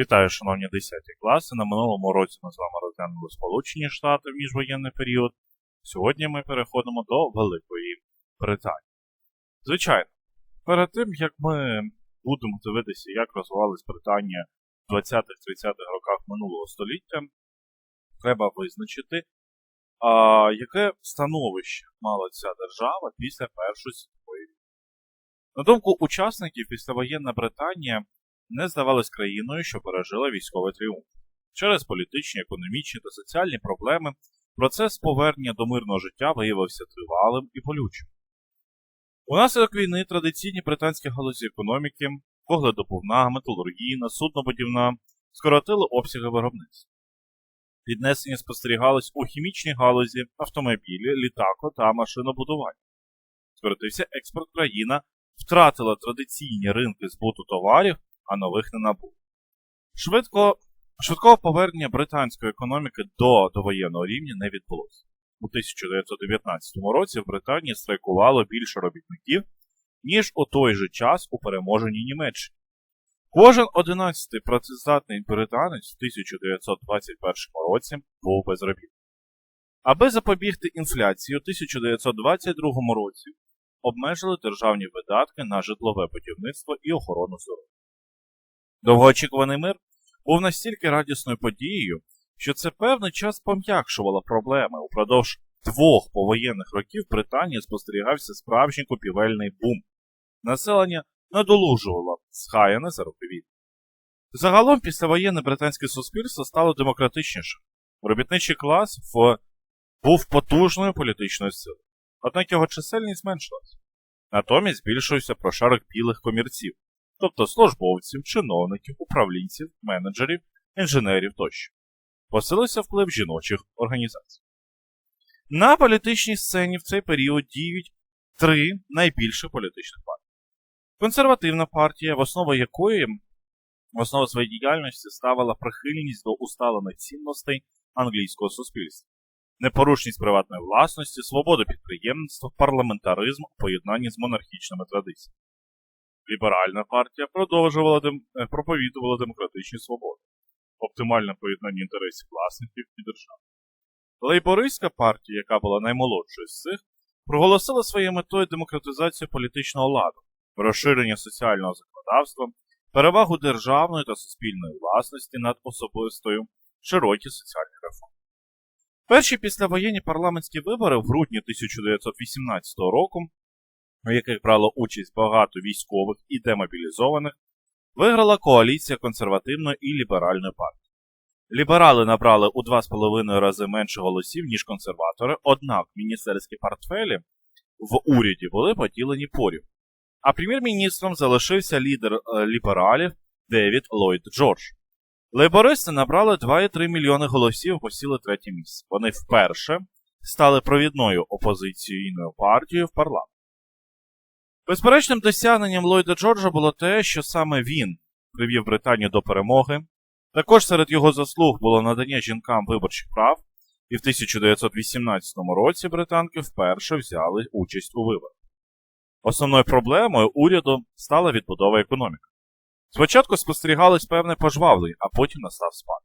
Вітаю, шановні 10 класи. На минулому році ми з вами розглянули Сполучені Штати в міжвоєнний період. Сьогодні ми переходимо до Великої Британії. Звичайно, перед тим як ми будемо дивитися, як розвивалась Британія в 20-30-х роках минулого століття, треба визначити, а, яке становище мала ця держава після Першої світової війни. На думку учасників, післявоєнна Британія не здавалась країною, що пережила військовий тріумф. Через політичні, економічні та соціальні проблеми процес повернення до мирного життя виявився тривалим і болючим. Унаслідок війни традиційні британські галузі економіки, вугледобувна, металургійна, суднобудівна скоротили обсяги виробництва. Піднесення спостерігались у хімічній галузі, автомобілі, літако та машинобудування. Скоротився експорт країна, втратила традиційні ринки збуту товарів, а нових не набув. Швидко, швидкого повернення британської економіки до довоєнного рівня не відбулося. У 1919 році в Британії страйкувало більше робітників, ніж у той же час у переможеній Німеччині. Кожен одинадцятий працездатний британець в 1921 році був безробітний. Аби запобігти інфляції у 1922 році обмежили державні видатки на житлове будівництво і охорону здоров'я. Довгоочікуваний мир був настільки радісною подією, що це певний час пом'якшувало проблеми. Упродовж двох повоєнних років Британії спостерігався справжній купівельний бум. Населення надолужувало схаяне за роки війни. Загалом післявоєнне британське суспільство стало демократичнішим. Робітничий клас в... був потужною політичною силою, однак його чисельність зменшилась. Натомість збільшився прошарок білих комірців, тобто службовців, чиновників, управлінців, менеджерів, інженерів тощо. Посилився вплив жіночих організацій. На політичній сцені в цей період діють три найбільші політичних партії. Консервативна партія, в основу якої в основу своєї діяльності ставила прихильність до усталених цінностей англійського суспільства, непорушність приватної власності, свободу підприємництва, парламентаризм у поєднанні з монархічними традиціями. Ліберальна партія продовжувала дем... е, проповідувала демократичні свободи, оптимальне поєднання інтересів власників і держави. Лейбористська партія, яка була наймолодшою з цих, проголосила своєю метою демократизацію політичного ладу, розширення соціального законодавства, перевагу державної та суспільної власності над особистою, широкі соціальні реформи. Перші післявоєнні парламентські вибори в грудні 1918 року у яких брало участь багато військових і демобілізованих, виграла коаліція консервативної і ліберальної партії. Ліберали набрали у 2,5 рази менше голосів, ніж консерватори, однак міністерські портфелі в уряді були поділені порів. А прем'єр-міністром залишився лідер е, лібералів Девід Ллойд Джордж. Лейбористи набрали 2,3 мільйони голосів посіли третє місце. Вони вперше стали провідною опозиційною партією в парламенті. Безперечним досягненням Ллойда Джорджа було те, що саме він привів Британію до перемоги. Також серед його заслуг було надання жінкам виборчих прав, і в 1918 році британки вперше взяли участь у виборах. Основною проблемою уряду стала відбудова економіки. Спочатку спостерігалось певне пожвавлення, а потім настав спад.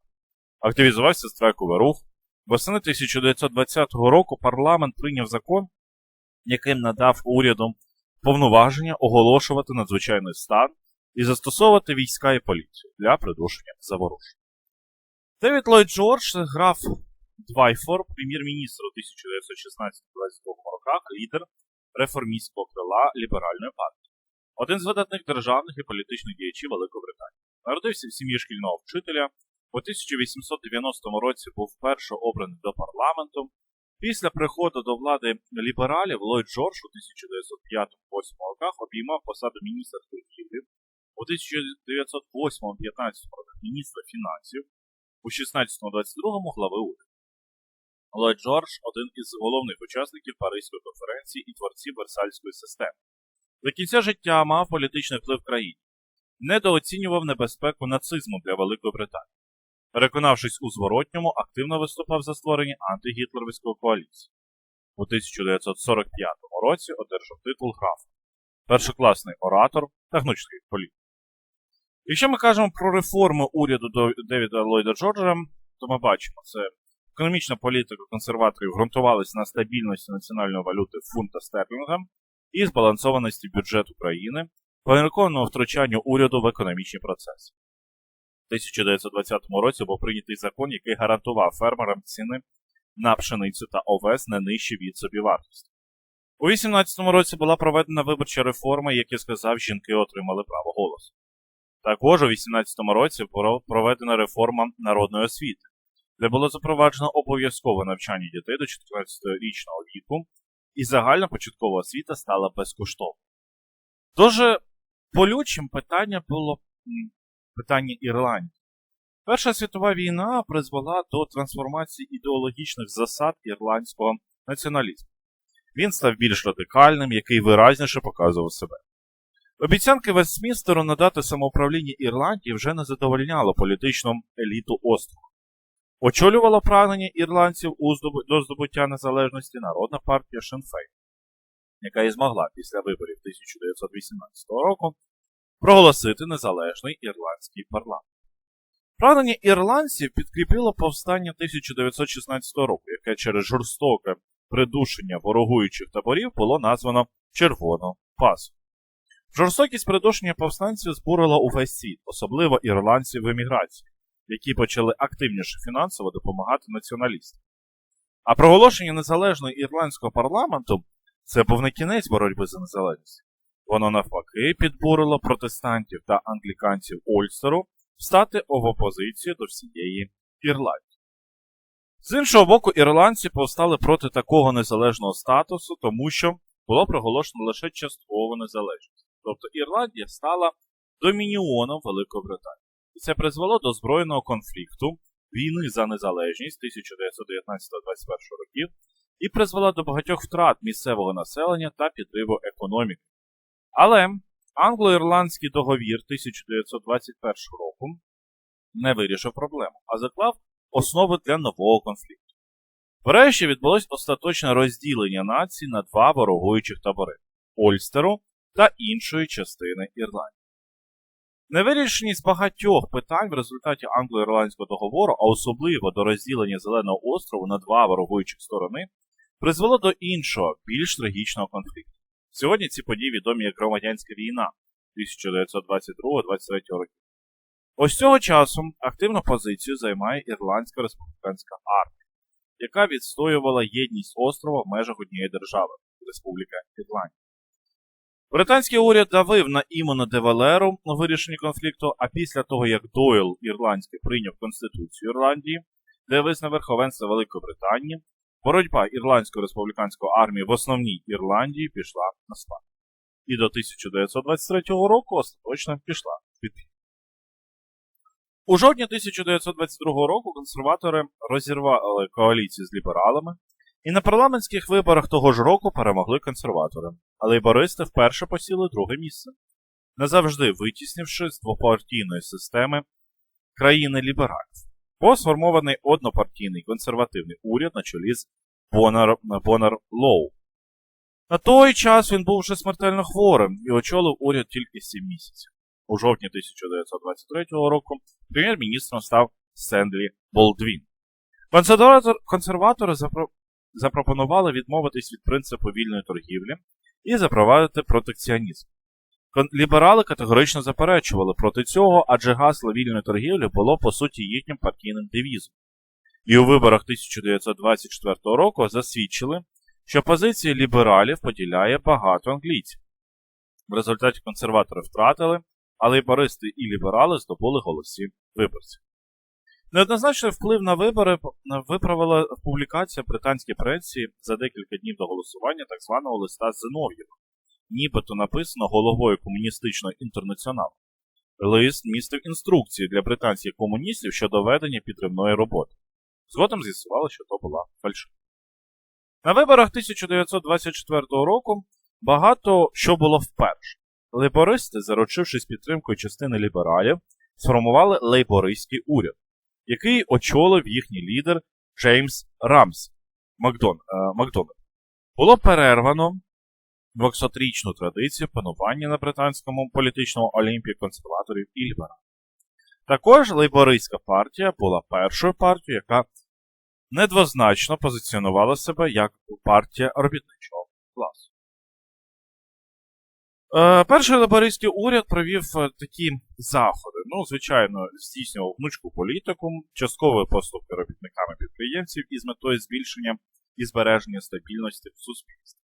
Активізувався страйковий рух. Восени 1920 року парламент прийняв закон, яким надав уряду повноваження оголошувати надзвичайний стан і застосовувати війська і поліцію для придушення заворушень. Девід Ллойд Джордж грав Двайфор, прем'єр-міністр у 1916-22 роках, лідер реформістського крила ліберальної партії, один з видатних державних і політичних діячів Великої Британії. Народився в сім'ї шкільного вчителя. У 1890 році був вперше обраний до парламенту, Після приходу до влади лібералів Ллойд Джордж у 1905-8 роках обіймав посаду міністра торгівлі, у 1908-15 роках міністра фінансів, у 16-22 глави уряду. Ллойд Джордж один із головних учасників Паризької конференції і творців Версальської системи. До кінця життя мав політичний вплив в країні, недооцінював небезпеку нацизму для Великої Британії. Переконавшись у зворотньому, активно виступав за створення антигітлерівської коаліції. У 1945 році одержав титул графа, першокласний оратор та гнучкий політик. Якщо ми кажемо про реформи уряду Девіда Ллойда Джорджа, то ми бачимо, це економічна політика консерваторів ґрунтувалася на стабільності національної валюти фунта стерлінга і збалансованості бюджету країни, переконаного втручанню уряду в економічні процеси. У 1920 році був прийнятий закон, який гарантував фермерам ціни на пшеницю та овес не нижче від собівартості. У 18 році була проведена виборча реформа, як я сказав, жінки отримали право голосу. Також у 18 році була проведена реформа народної освіти, де було запроваджено обов'язкове навчання дітей до 14-річного віку, і загальна початкова освіта стала безкоштовною. Дуже болючим питання було питання Ірландії. Перша світова війна призвела до трансформації ідеологічних засад ірландського націоналізму. Він став більш радикальним, який виразніше показував себе. Обіцянки Вестмінстеру надати самоуправління Ірландії вже не задовольняло політичну еліту острова. Очолювала прагнення ірландців до здобуття незалежності народна партія Шенфейн, яка і змогла після виборів 1918 року проголосити незалежний ірландський парламент. Прагнення ірландців підкріпило повстання 1916 року, яке через жорстоке придушення ворогуючих таборів було названо Червону пасу. Жорстокість придушення повстанців збурила увесь світ, особливо ірландців в еміграції, які почали активніше фінансово допомагати націоналістам. А проголошення незалежного ірландського парламенту це був не кінець боротьби за незалежність. Воно навпаки підбурило протестантів та англіканців Ольстеру стати в опозицію до всієї Ірландії. З іншого боку, ірландці повстали проти такого незалежного статусу, тому що було проголошено лише часткову незалежність. Тобто Ірландія стала домініоном Великої Британії. І це призвело до збройного конфлікту, війни за незалежність 1919-21 років і призвела до багатьох втрат місцевого населення та підриву економіки. Але англо-ірландський договір 1921 року не вирішив проблему, а заклав основи для нового конфлікту. Врешті відбулось остаточне розділення нації на два ворогуючих табори Ольстеру та іншої частини Ірландії. Невирішеність багатьох питань в результаті англо-ірландського договору, а особливо до розділення Зеленого острову на два ворогуючих сторони, призвело до іншого, більш трагічного конфлікту. Сьогодні ці події відомі як громадянська війна 1922-23 років. Ось цього часу активну позицію займає Ірландська республіканська армія, яка відстоювала єдність острова в межах однієї держави Республіка Ірландія. Британський уряд давив на Імона де Валеру у вирішенні конфлікту, а після того, як Дойл Ірландський прийняв Конституцію Ірландії, де визнав верховенство Великої Британії, боротьба Ірландської республіканської армії в основній Ірландії пішла на спад. І до 1923 року остаточно пішла під У жовтні 1922 року консерватори розірвали коаліцію з лібералами, і на парламентських виборах того ж року перемогли консерватори, а лейбористи вперше посіли друге місце, назавжди витіснивши з двопартійної системи країни лібералів. Був сформований однопартійний консервативний уряд на чолі з Бонар, Бонар Лоу. На той час він був вже смертельно хворим і очолив уряд тільки 7 місяців. У жовтні 1923 року прем'єр-міністром став Сендлі Болдвін. Консерватори запропонували відмовитись від принципу вільної торгівлі і запровадити протекціонізм. Ліберали категорично заперечували проти цього, адже гасло вільної торгівлі було по суті їхнім партійним девізом. І у виборах 1924 року засвідчили, що позиції лібералів поділяє багато англійців. В результаті консерватори втратили, а лейбористи і ліберали здобули голоси виборців. Неоднозначний вплив на вибори виправила публікація британської преси за декілька днів до голосування так званого листа Зинов'єва, нібито написано головою комуністичного інтернаціоналу. Лист містив інструкції для британських комуністів щодо ведення підривної роботи. Згодом з'ясувало, що то була фальшива. На виборах 1924 року багато що було вперше. Лейбористи, заручившись підтримкою частини лібералів, сформували лейбористський уряд, який очолив їхній лідер Джеймс Рамс Макдон, е, Макдональд. Було перервано 200-річну традицію панування на британському політичному олімпі консерваторів і лібералів. Також лейбористська партія була першою партією, яка недвозначно позиціонувала себе як партія робітничого класу. Е, перший лейбористський уряд провів е, такі заходи. Ну, звичайно, здійснював гнучку політику, часткової поступки робітниками підприємців із метою збільшення і збереження стабільності в суспільстві,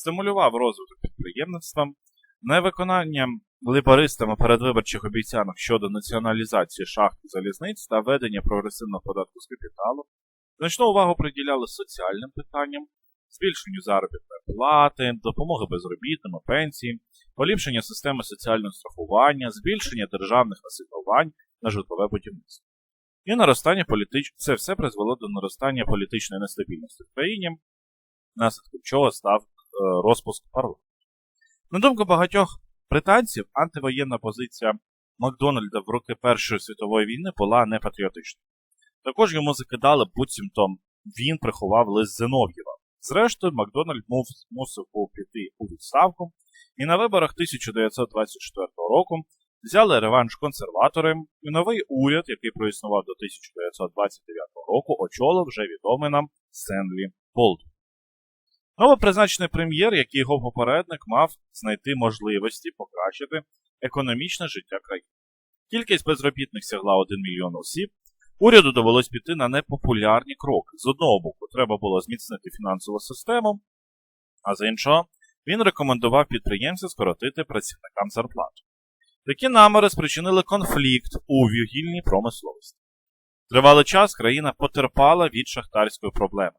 стимулював розвиток підприємництва, невиконання лейбористами передвиборчих обіцянок щодо націоналізації шахт і залізниць та введення прогресивного податку з капіталу, значну увагу приділяли соціальним питанням, збільшенню заробітної плати, допомоги безробітним, пенсії, поліпшення системи соціального страхування, збільшення державних асигнувань на житлове будівництво. І наростання політич... Це все призвело до наростання політичної нестабільності в країні, наслідком чого став розпуск парламенту. На думку багатьох британців, антивоєнна позиція Макдональда в роки Першої світової війни була непатріотичною. Також йому закидали, буцімто він приховав лист Зинов'єва. Зрештою, Макдональд мусив був піти у відставку, і на виборах 1924 року взяли реванш консерватори, і новий уряд, який проіснував до 1929 року, очолив вже відомий нам Сенлі Болдвін. Новопризначений прем'єр, як і його попередник, мав знайти можливості покращити економічне життя країни. Кількість безробітних сягла 1 мільйон осіб. Уряду довелось піти на непопулярні кроки. З одного боку, треба було зміцнити фінансову систему, а з іншого, він рекомендував підприємцям скоротити працівникам зарплату. Такі наміри спричинили конфлікт у вугільній промисловості. Тривалий час країна потерпала від шахтарської проблеми.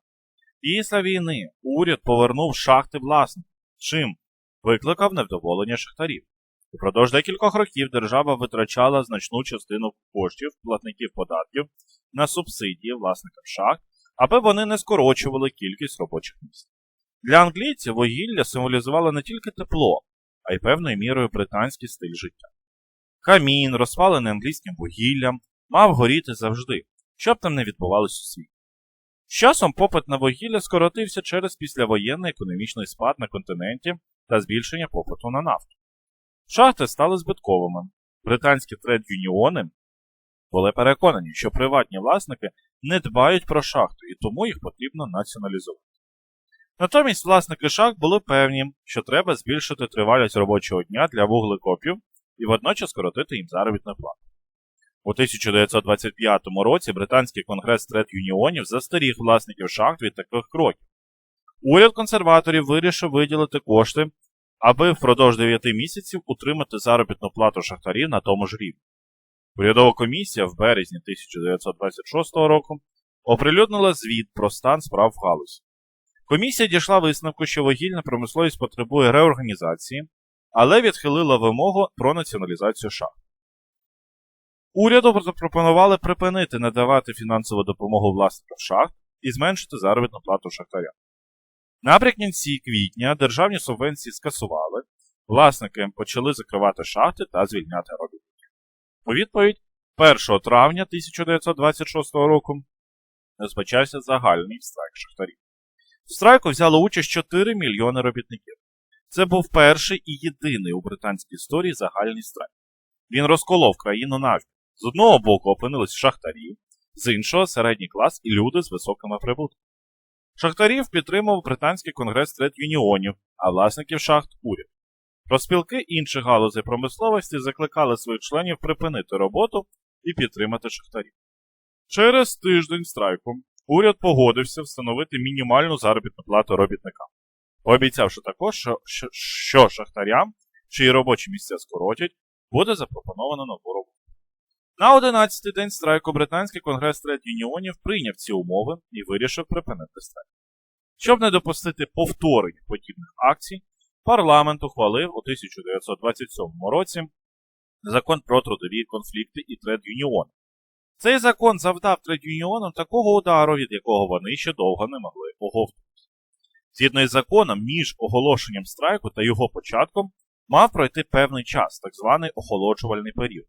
Після війни уряд повернув шахти власникам, чим викликав невдоволення шахтарів. Упродовж декількох років держава витрачала значну частину коштів платників податків на субсидії власникам шахт, аби вони не скорочували кількість робочих місць. Для англійців вугілля символізувало не тільки тепло, а й певною мірою британський стиль життя. Камін, розпалений англійським вугіллям, мав горіти завжди, щоб там не відбувалося у світі. З часом попит на вугілля скоротився через післявоєнний економічний спад на континенті та збільшення попиту на нафту. Шахти стали збитковими. Британські тред-юніони були переконані, що приватні власники не дбають про шахту і тому їх потрібно націоналізувати. Натомість власники шахт були певні, що треба збільшити тривалість робочого дня для вуглекопів і водночас скоротити їм заробітну плату. У 1925 році британський конгрес тред-юніонів застеріг власників шахт від таких кроків. Уряд консерваторів вирішив виділити кошти, аби впродовж 9 місяців утримати заробітну плату шахтарів на тому ж рівні. Урядова комісія в березні 1926 року оприлюднила звіт про стан справ в галузі. Комісія дійшла висновку, що вугільна промисловість потребує реорганізації, але відхилила вимогу про націоналізацію шахт. Уряду запропонували припинити надавати фінансову допомогу власникам шахт і зменшити заробітну плату шахтарям. Наприкінці квітня державні субвенції скасували, власники почали закривати шахти та звільняти робітників. У відповідь 1 травня 1926 року розпочався загальний страйк шахтарів. В страйку взяло участь 4 мільйони робітників. Це був перший і єдиний у британській історії загальний страйк. Він розколов країну навпіл. З одного боку опинились шахтарі, з іншого середній клас і люди з високими прибутками. Шахтарів підтримав британський конгрес трет юніонів, а власників шахт уряд. Розпілки інших галузей промисловості закликали своїх членів припинити роботу і підтримати шахтарів. Через тиждень страйку уряд погодився встановити мінімальну заробітну плату робітникам, пообіцявши також, що шахтарям, чиї робочі місця скоротять, буде запропоновано нову роботу. На 11-й день страйку британський конгрес трет юніонів прийняв ці умови і вирішив припинити страйк. Щоб не допустити повторень подібних акцій, парламент ухвалив у 1927 році закон про трудові конфлікти і тред юніони. Цей закон завдав тред юніонам такого удару, від якого вони ще довго не могли оговтуватися. Згідно із законом, між оголошенням страйку та його початком мав пройти певний час, так званий охолоджувальний період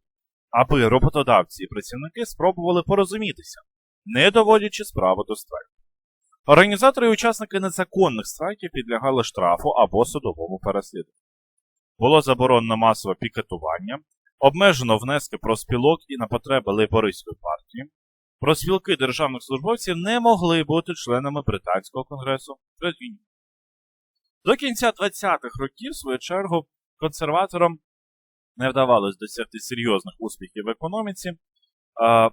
аби роботодавці і працівники спробували порозумітися, не доводячи справу до страйку. Організатори і учасники незаконних страйків підлягали штрафу або судовому переслідуванню. Було заборонено масове пікетування, Обмежено внески профспілок і на потреби лейбористської партії. Профспілки державних службовців не могли бути членами Британського конгресу Трейдюнів. До кінця 20-х років, в свою чергу, консерваторам не вдавалося досягти серйозних успіхів в економіці.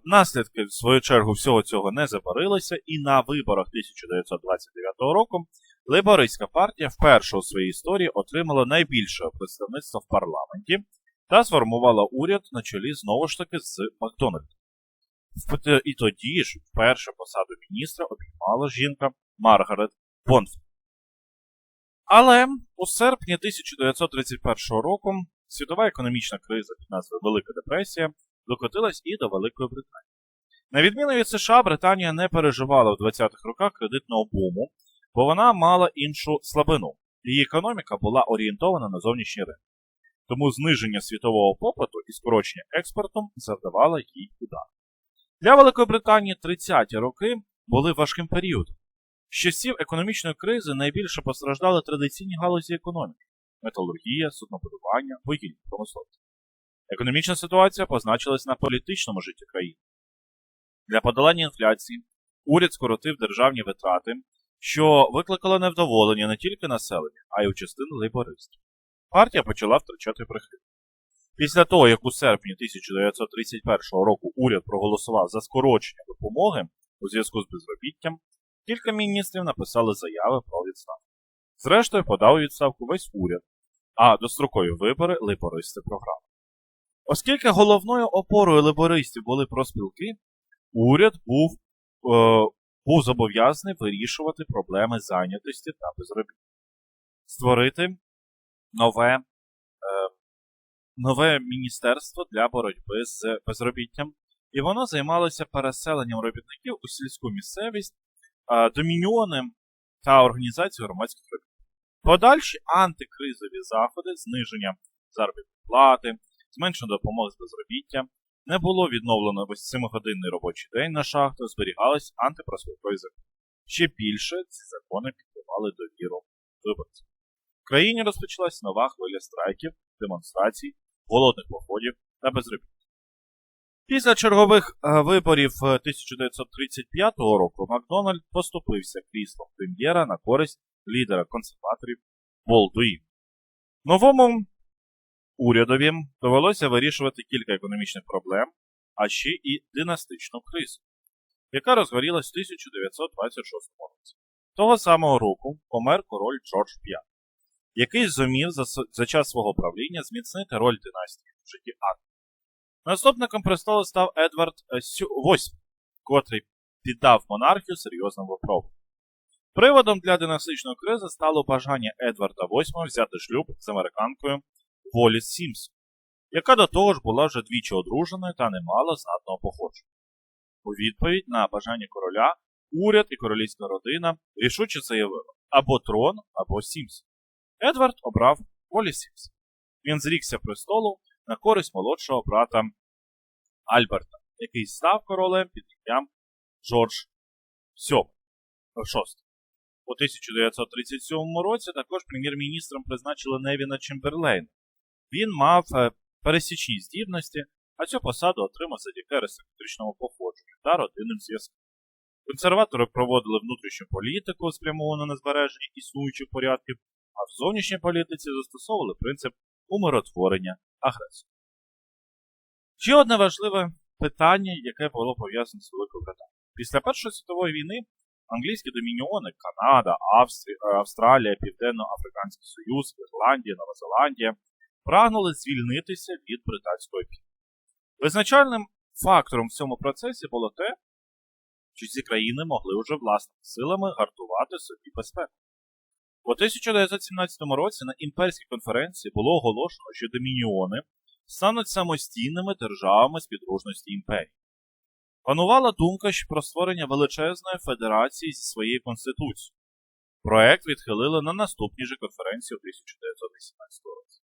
Наслідки, в свою чергу, всього цього не забарилися, і на виборах 1929 року Лейбористська партія вперше у своїй історії отримала найбільше представництво в парламенті та сформувала уряд на чолі знову ж таки з Макдональдом. І тоді ж вперше посаду міністра обіймала жінка Маргарет Бонфілд. Але у серпні 1931 року світова економічна криза під назвою Велика депресія докотилась і до Великої Британії. На відміну від США, Британія не переживала в 20-х роках кредитного буму, бо вона мала іншу слабину. Її економіка була орієнтована на зовнішній ринок. Тому зниження світового попиту і скорочення експорту завдавало їй удар. Для Великої Британії 30-ті роки були важким періодом. З часів економічної кризи найбільше постраждали традиційні галузі економіки металургія, суднобудування, вугільна промисловість. Економічна ситуація позначилась на політичному житті країни. Для подолання інфляції уряд скоротив державні витрати, що викликало невдоволення не тільки населення, а й у частини лейбористів. Партія почала втрачати прихильність. Після того, як у серпні 1931 року уряд проголосував за скорочення допомоги у зв'язку з безробіттям, кілька міністрів написали заяви про відставку. Зрештою, подав відставку весь уряд, а дострокові вибори лейбористи програли. Оскільки головною опорою лейбористів були проспілки, уряд був, е, був зобов'язаний вирішувати проблеми зайнятості та безробіття, створити нове, е, нове міністерство для боротьби з безробіттям, і воно займалося переселенням робітників у сільську місцевість, домініони та організацію громадських робіт. Подальші антикризові заходи, зниження заробітної плати, зменшення допомоги з безробіття, не було відновлено 8-годинний робочий день на шахтах, зберігались антипроспілкові закони. Ще більше ці закони підтримали довіру виборців. В країні розпочалась нова хвиля страйків, демонстрацій, голодних походів та безробіття. Після чергових е, виборів е, 1935 року Макдональд поступився кріслом прем'єра на користь лідера консерваторів Болдуїн. Новому урядові довелося вирішувати кілька економічних проблем, а ще і династичну кризу, яка розгорілась в 1926 році. Того самого року помер король Джордж V, який зумів за, за час свого правління зміцнити роль династії в житті Англії. Наступником престолу став Едвард е, VIII, котрий піддав монархію серйозним випробуванням. Приводом для династичної кризи стало бажання Едварда VIII взяти шлюб з американкою Воліс Сімс, яка до того ж була вже двічі одруженою та не мала знатного походження. У відповідь на бажання короля уряд і королівська родина рішуче заявили або трон, або Сімс. Едвард обрав Волі Сімс. Він зрікся престолу на користь молодшого брата Альберта, який став королем під ім'ям Джордж. VI. У 1937 році також прем'єр-міністром призначили Невіна Чемберлейна. Він мав е, пересічні здібності, а цю посаду отримав завдяки аристократичному походженню та родинним зв'язкам. Консерватори проводили внутрішню політику, спрямовану на збереження існуючих порядків, а в зовнішній політиці застосовували принцип умиротворення агресора. Ще одне важливе питання, яке було пов'язане з Великою Британією. Після Першої світової війни англійські домініони Канада, Австрія, Австралія, Південно-Африканський Союз, Ірландія, Нова Зеландія прагнули звільнитися від британської опіки. Визначальним фактором в цьому процесі було те, що ці країни могли вже власними силами гартувати собі безпеку. У 1917 році на імперській конференції було оголошено, що домініони стануть самостійними державами з підружності імперії. Панувала думка про створення величезної федерації зі своєю конституцією. Проект відхилили на наступній же конференції у 1918 році.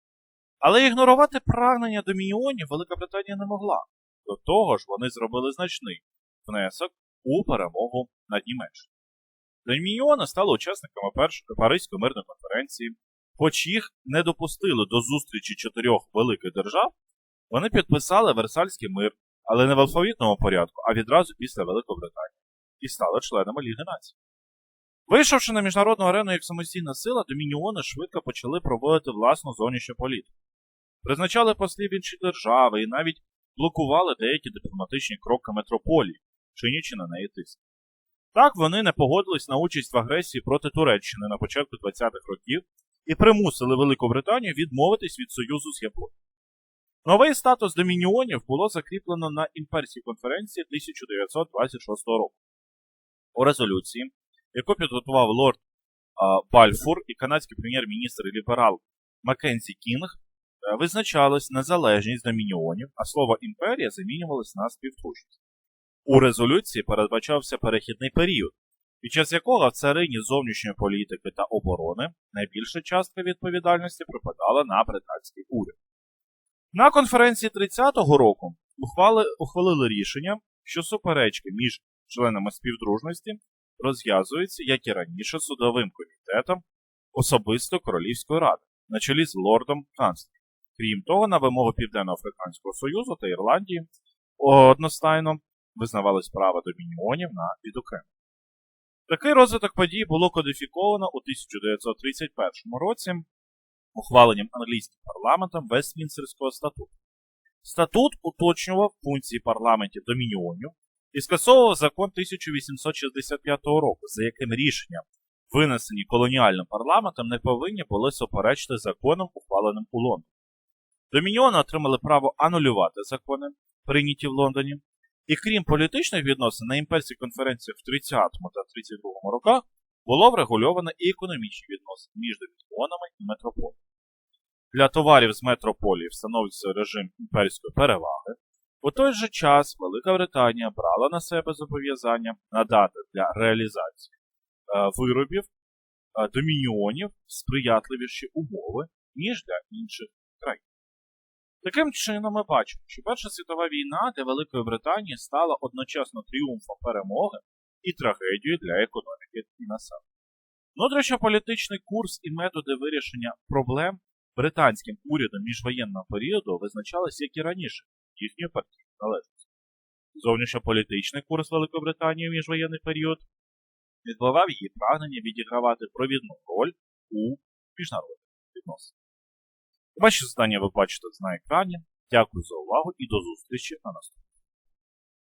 Але ігнорувати прагнення домініонів Велика Британія не могла. До того ж, вони зробили значний внесок у перемогу над Німеччиною. Домініони стали учасниками першої Паризької мирної конференції, хоч їх не допустили до зустрічі чотирьох великих держав, Вони підписали Версальський мир, але не в алфавітному порядку, а відразу після Великобританії, і стали членами Ліги націй. Вийшовши на міжнародну арену як самостійна сила, домініони швидко почали проводити власну зовнішню політику. Призначали послів інші держави і навіть блокували деякі дипломатичні кроки метрополії, чинячи на неї тиск. Так вони не погодились на участь в агресії проти Туреччини на початку 20-х років і примусили Велику Британію відмовитись від союзу з Японією. Новий статус домініонів було закріплено на імперській конференції 1926 року. У резолюції, яку підготував лорд Бальфур і канадський прем'єр-міністр і ліберал Маккензі Кінг, е, визначалась незалежність домініонів, а слово імперія замінювалось на співдружність. У резолюції передбачався перехідний період, під час якого в царині зовнішньої політики та оборони найбільша частка відповідальності припадала на британський уряд. На конференції 30-го року ухвали, ухвалили рішення, що суперечки між членами співдружності розв'язуються, як і раніше, судовим комітетом особисто Королівської ради на чолі з лордом канцлером. Крім того, на вимогу Південно-Африканського Союзу та Ірландії одностайно визнавались права домініонів на відокремлення. Такий розвиток подій було кодифіковано у 1931 році ухваленням англійським парламентом Вестмінстерського статуту. Статут уточнював функції парламентів домініонів і скасовував закон 1865 року, за яким рішення, винесені колоніальним парламентом, не повинні були суперечити законам, ухваленим у Лондоні. Домініони отримали право анулювати закони, прийняті в Лондоні, і крім політичних відносин, на імперській конференції в 30 та 32 роках було врегульовано і економічні відносини між домініонами і метрополією. Для товарів з метрополії встановлюється режим імперської переваги. У той же час Велика Британія брала на себе зобов'язання надати для реалізації е, виробів е, домініонів сприятливіші умови, ніж для інших країн. Таким чином, ми бачимо, що Перша світова війна для Великої Британії стала одночасно тріумфом перемоги і трагедією для економіки і населення. Внутрішньополітичний курс і методи вирішення проблем британським урядом міжвоєнного періоду визначались, як і раніше, їхньою партійною залежністю. Зовнішньополітичний курс Великобританії в міжвоєнний період відбивав її прагнення відігравати провідну роль у міжнародних відносинах. Ваші завдання ви бачите на екрані. Дякую за увагу і до зустрічі на наступному.